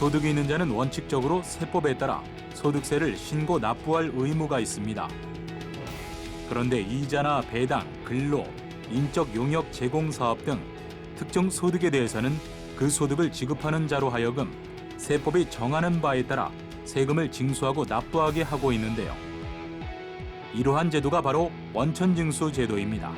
소득이 있는 자는 원칙적으로 세법에 따라 소득세를 신고 납부할 의무가 있습니다. 그런데 이자나 배당, 근로, 인적 용역 제공 사업 등 특정 소득에 대해서는 그 소득을 지급하는 자로 하여금 세법이 정하는 바에 따라 세금을 징수하고 납부하게 하고 있는데요. 이러한 제도가 바로 원천징수 제도입니다.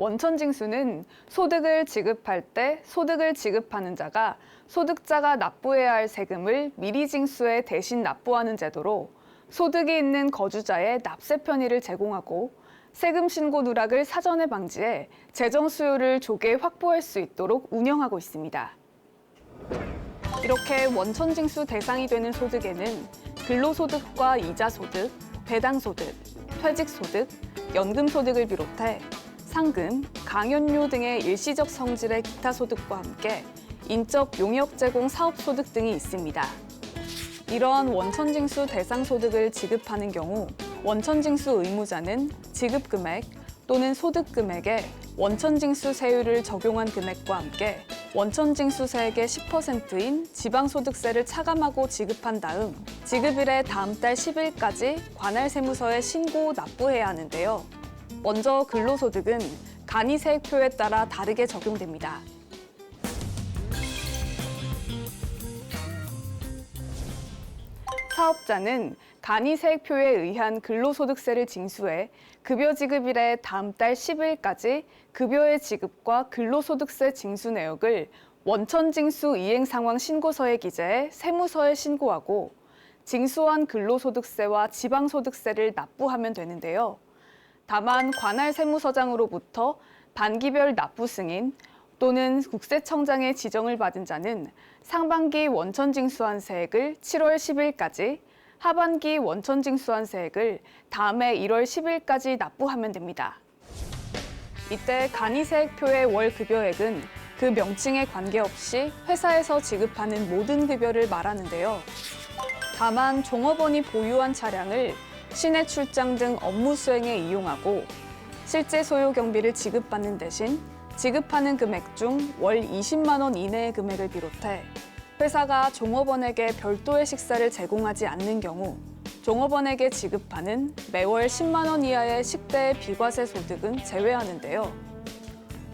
원천징수는 소득을 지급할 때 소득을 지급하는 자가 소득자가 납부해야 할 세금을 미리 징수해 대신 납부하는 제도로 소득이 있는 거주자의 납세 편의를 제공하고 세금 신고 누락을 사전에 방지해 재정 수요를 조기에 확보할 수 있도록 운영하고 있습니다. 이렇게 원천징수 대상이 되는 소득에는 근로소득과 이자소득, 배당소득, 퇴직소득, 연금소득을 비롯해 상금, 강연료 등의 일시적 성질의 기타 소득과 함께 인적 용역 제공 사업 소득 등이 있습니다. 이러한 원천징수 대상 소득을 지급하는 경우 원천징수 의무자는 지급 금액 또는 소득 금액에 원천징수 세율을 적용한 금액과 함께 원천징수세액의 10%인 지방소득세를 차감하고 지급한 다음 지급일의 다음 달 10일까지 관할 세무서에 신고 납부해야 하는데요. 먼저 근로소득은 간이세액표에 따라 다르게 적용됩니다. 사업자는 간이세액표에 의한 근로소득세를 징수해 급여 지급일의 다음 달 10일까지 급여의 지급과 근로소득세 징수 내역을 원천징수 이행 상황 신고서에 기재해 세무서에 신고하고 징수한 근로소득세와 지방소득세를 납부하면 되는데요. 다만 관할 세무서장으로부터 반기별 납부 승인 또는 국세청장의 지정을 받은 자는 상반기 원천징수한 세액을 7월 10일까지, 하반기 원천징수한 세액을 다음해 1월 10일까지 납부하면 됩니다. 이때 간이세액표의 월 급여액은 그 명칭에 관계없이 회사에서 지급하는 모든 급여를 말하는데요. 다만 종업원이 보유한 차량을 시내 출장 등 업무 수행에 이용하고 실제 소요 경비를 지급받는 대신 지급하는 금액 중 월 20만 원 이내의 금액을 비롯해 회사가 종업원에게 별도의 식사를 제공하지 않는 경우 종업원에게 지급하는 매월 10만 원 이하의 식대 비과세 소득은 제외하는데요.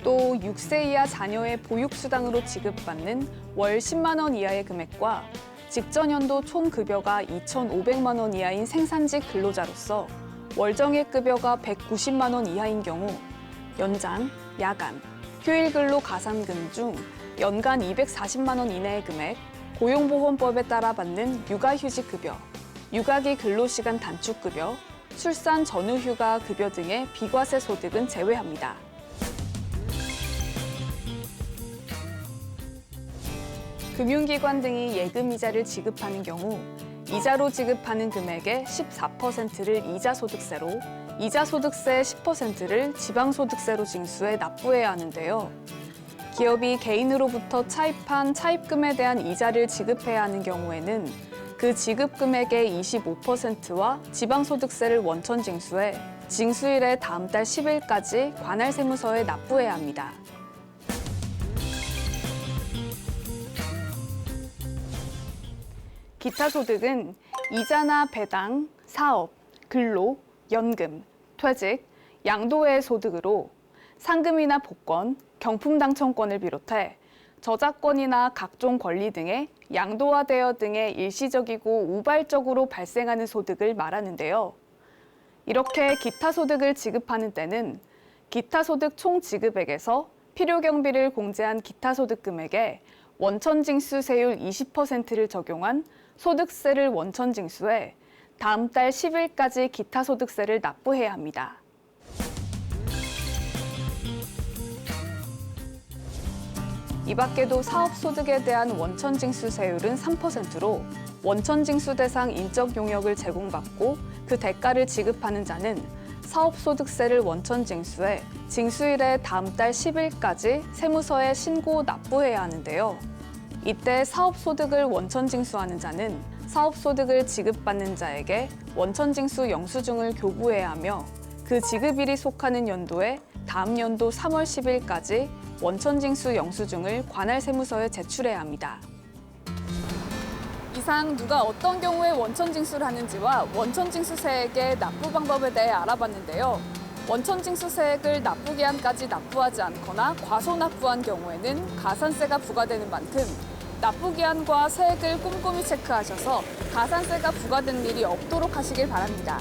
또 6세 이하 자녀의 보육수당으로 지급받는 월 10만 원 이하의 금액과 직전 연도 총 급여가 2,500만 원 이하인 생산직 근로자로서 월정액 급여가 190만 원 이하인 경우 연장, 야간, 휴일 근로 가산금 중 연간 240만 원 이내의 금액, 고용보험법에 따라 받는 육아휴직 급여, 육아기 근로시간 단축 급여, 출산 전후 휴가 급여 등의 비과세 소득은 제외합니다. 금융기관 등이 예금 이자를 지급하는 경우 이자로 지급하는 금액의 14%를 이자소득세로, 이자소득세의 10%를 지방소득세로 징수해 납부해야 하는데요. 기업이 개인으로부터 차입한 차입금에 대한 이자를 지급해야 하는 경우에는 그 지급 금액의 25%와 지방소득세를 원천 징수해 징수일의 다음 달 10일까지 관할 세무서에 납부해야 합니다. 기타 소득은 이자나 배당, 사업, 근로, 연금, 퇴직, 양도의 소득으로 상금이나 복권, 경품 당첨권을 비롯해 저작권이나 각종 권리 등의 양도화되어 등의 일시적이고 우발적으로 발생하는 소득을 말하는데요. 이렇게 기타 소득을 지급하는 때는 기타 소득 총 지급액에서 필요 경비를 공제한 기타 소득 금액에 원천 징수 세율 20%를 적용한 소득세를 원천 징수해 다음 달 10일까지 기타 소득세를 납부해야 합니다. 이 밖에도 사업 소득에 대한 원천 징수 세율은 3%로 원천 징수 대상 인적 용역을 제공받고 그 대가를 지급하는 자는 사업 소득세를 원천 징수해 징수일의 다음 달 10일까지 세무서에 신고 납부해야 하는데요. 이때 사업소득을 원천징수하는 자는 사업소득을 지급받는 자에게 원천징수 영수증을 교부해야 하며 그 지급일이 속하는 연도에 다음 연도 3월 10일까지 원천징수 영수증을 관할 세무서에 제출해야 합니다. 이상 누가 어떤 경우에 원천징수를 하는지와 원천징수세액의 납부 방법에 대해 알아봤는데요. 원천징수세액을 납부 기한까지 납부하지 않거나 과소납부한 경우에는 가산세가 부과되는 만큼 납부기한과 세액을 꼼꼼히 체크하셔서 가산세가 부과되는 일이 없도록 하시길 바랍니다.